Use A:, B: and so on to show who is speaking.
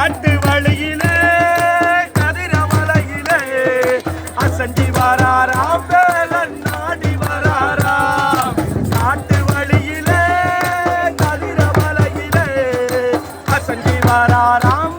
A: காட்டு வழியிலே கதிரமலையிலே அசஞ்சி வராரா வேலன் நாடி வராரா காட்டு வழியிலே கதிரமலையிலே அசஞ்சி வராராம்